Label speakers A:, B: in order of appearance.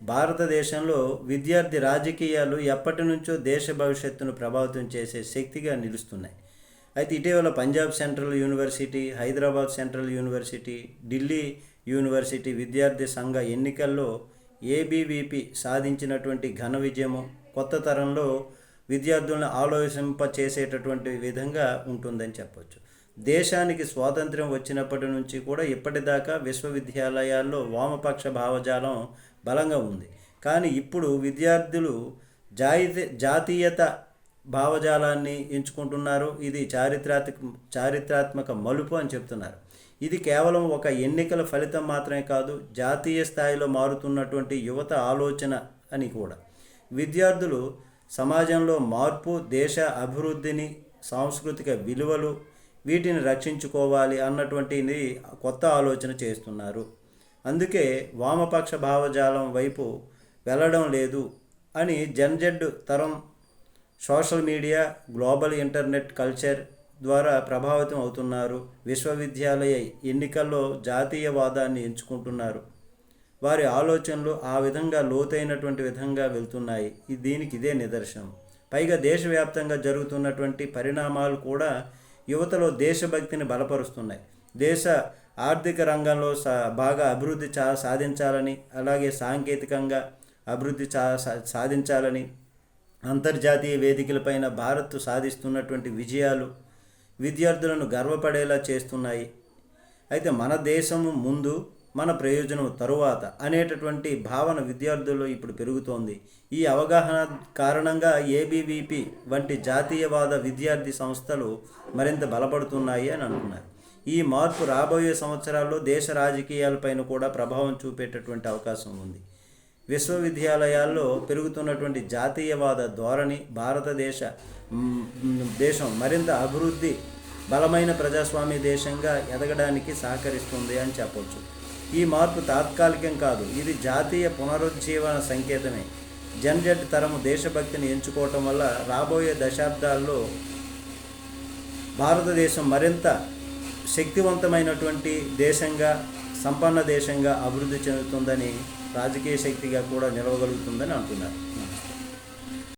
A: భారతదేశంలో విద్యార్థి రాజకీయాలు ఎప్పటి నుంచో దేశ భవిష్యత్తును ప్రభావితం చేసే శక్తిగా నిలుస్తున్నాయి. అయితే ఇటీవల Punjab central university Hyderabad central university Delhi university విద్యార్థి సంఘ ఎన్నికల్లో ఏబీవీపీ సాధించినటువంటి ఘన విజయము కొత్త తరంలో విద్యార్థులను ఆలోచింప చేసేటటువంటి విధంగా ఉంటుందని చెప్పవచ్చు దేశానికి స్వాతంత్ర్యం వచ్చినప్పటి నుంచి కూడా ఇప్పటిదాకా విశ్వవిద్యాలయాల్లో వామపక్ష భావజాలం బలంగా ఉంది. కానీ ఇప్పుడు విద్యార్థులు జాయితే జాతీయత భావజాలాన్ని ఎంచుకుంటున్నారు. ఇది చారిత్రాత్మక చారిత్రాత్మక మలుపు అని చెప్తున్నారు. ఇది కేవలం ఒక ఎన్నికల ఫలితం మాత్రమే కాదు జాతీయ స్థాయిలో మారుతున్నటువంటి యువత ఆలోచన అని కూడా. విద్యార్థులు సమాజంలో మార్పు దేశ అభివృద్ధిని సాంస్కృతిక విలువలు వీటిని రక్షించుకోవాలి అన్నటువంటిది కొత్త ఆలోచన చేస్తున్నారు. అందుకే వామపక్ష భావజాలం వైపు వెళ్ళడం లేదు అని జన్జెడ్ తరం social media global internet culture ద్వారా ప్రభావితం అవుతున్నారు. విశ్వవిద్యాలయ ఎన్నికల్లో జాతీయవాదాన్ని ఎంచుకుంటున్నారు. వారి ఆలోచనలు ఆ విధంగా లోతైనటువంటి విధంగా వెళ్తున్నాయి. దీనికి ఇదే నిదర్శనం. పైగా దేశవ్యాప్తంగా జరుగుతున్నటువంటి పరిణామాలు కూడా యువతలో దేశభక్తిని బలపరుస్తున్నాయి. దేశ ఆర్థిక రంగంలో సా బాగా అభివృద్ధి చా సాధించాలని అలాగే సాంకేతికంగా అభివృద్ధి చా సా- సాధించాలని అంతర్జాతీయ వేదికలపైన భారత్ సాధిస్తున్నటువంటి విజయాలు విద్యార్థులను గర్వపడేలా చేస్తున్నాయి. అయితే మన దేశము ముందు మన ప్రయోజనం తరువాత అనేటటువంటి భావన విద్యార్థుల్లో ఇప్పుడు పెరుగుతోంది. ఈ అవగాహన కారణంగా ఏబీవీపీ వంటి జాతీయవాద విద్యార్థి సంస్థలు మరింత బలపడుతున్నాయి అని అంటున్నారు. ఈ మార్పు రాబోయే సంవత్సరాల్లో దేశ రాజకీయాలపైన కూడా ప్రభావం చూపేటటువంటి అవకాశం ఉంది. విశ్వవిద్యాలయాల్లో పెరుగుతున్నటువంటి జాతీయవాద ధోరణి భారతదేశ దేశం మరింత అభివృద్ధి బలమైన ప్రజాస్వామ్య దేశంగా ఎదగడానికి సహకరిస్తుంది అని చెప్పవచ్చు ఈ మార్పు తాత్కాలికం కాదు. ఇది జాతీయ పునరుజ్జీవన సంకేతమే. జన్జెడ్ తరము దేశభక్తిని ఎంచుకోవటం వల్ల రాబోయే దశాబ్దాల్లో భారతదేశం మరింత శక్తివంతమైనటువంటి దేశంగా సంపన్న దేశంగా అభివృద్ధి చెందుతుందని రాజకీయ శక్తిగా కూడా నిలవగలుగుతుందని అంటున్నారు.